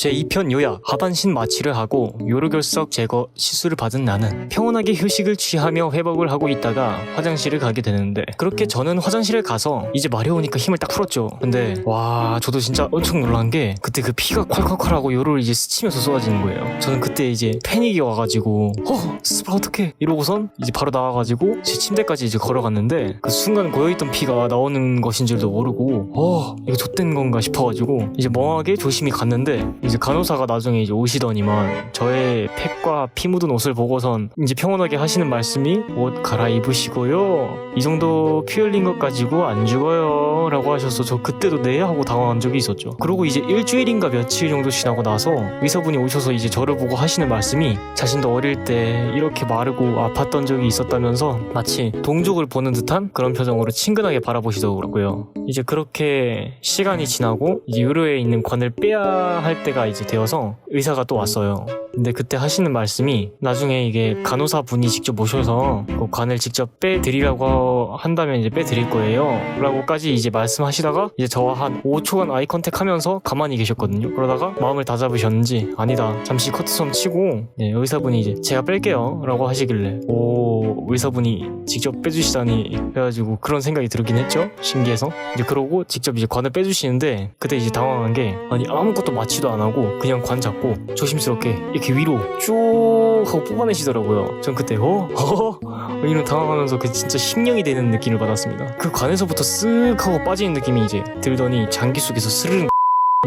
제2편 요약 하반신 마취를 하고 요로결석 제거 시술을 받은 나는 평온하게 휴식을 취하며 회복을 하고 있다가 화장실을 가게 되는데 그렇게 저는 화장실에 가서 이제 마려우니까 힘을 딱 풀었죠. 근데 와 저도 진짜 엄청 놀란 게 그때 그 피가 콸콸콸하고 요로를 이제 스치면서 쏟아지는 거예요. 저는 그때 이제 패닉이 와가지고 어 스발 어떡해? 이러고선 이제 바로 나와가지고 제 침대까지 이제 걸어갔는데 그 순간 고여있던 피가 나오는 것인 줄도 모르고 어 이거 좆된 건가 싶어가지고 이제 멍하게 조심히 갔는데 이제 간호사가 나중에 이제 오시더니만 저의 팩과 피 묻은 옷을 보고선 이제 평온하게 하시는 말씀이 옷 갈아입으시고요. 이 정도 피 흘린 것 가지고 안 죽어요. 라고 하셔서 저 그때도 네 하고 당황한 적이 있었죠. 그리고 이제 일주일인가 며칠 정도 지나고 나서 의사분이 오셔서 이제 저를 보고 하시는 말씀이 자신도 어릴 때 이렇게 마르고 아팠던 적이 있었다면서 마치 동족을 보는 듯한 그런 표정으로 친근하게 바라보시더라고요. 이제 그렇게 시간이 지나고 이제 유로에 있는 관을 빼야 할 때가 이제 되어서 의사가 또 왔어요. 근데 그때 하시는 말씀이 나중에 이게 간호사 분이 직접 모셔서 그 관을 직접 빼드리라고 한다면 이제 빼드릴 거예요. 라고까지 이제 말씀하시다가 이제 저와 한 5초간 아이 컨택 하면서 가만히 계셨거든요. 그러다가 마음을 다잡으셨는지 아니다. 잠시 커트선 치고 네, 의사분이 이제 제가 뺄게요. 라고 하시길래 오 의사분이 직접 빼주시다니 그래가지고 그런 생각이 들긴 했죠. 신기해서 이제 그러고 직접 이제 관을 빼주시는데 그때 이제 당황한 게 아니 아무것도 마취도 안 하고 그냥 관 잡고 조심스럽게 이렇게 위로 쭉 하고 뽑아내시더라고요. 전 그때 어? 어? 이런 당황하면서 그 진짜 심령이 되는 느낌을 받았습니다. 그 관에서부터 쓱 하고 빠지는 느낌이 이제 들더니 장기 속에서 스르륵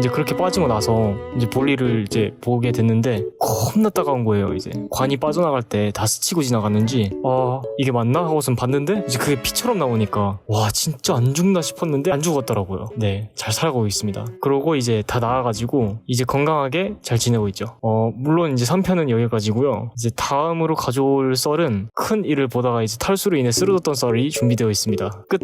이제 그렇게 빠지고 나서 이제 볼일을 이제 보게 됐는데 겁나 따가운 거예요 이제. 관이 빠져나갈 때 다 스치고 지나갔는지 아 이게 맞나? 하고선 봤는데 이제 그게 피처럼 나오니까 와 진짜 안 죽나 싶었는데 안 죽었더라고요. 네 잘 살고 있습니다. 그러고 이제 다 나아가지고 이제 건강하게 잘 지내고 있죠. 어 물론 이제 3편은 여기까지고요. 이제 다음으로 가져올 썰은 큰 일을 보다가 이제 탈수로 인해 쓰러졌던 썰이 준비되어 있습니다. 끝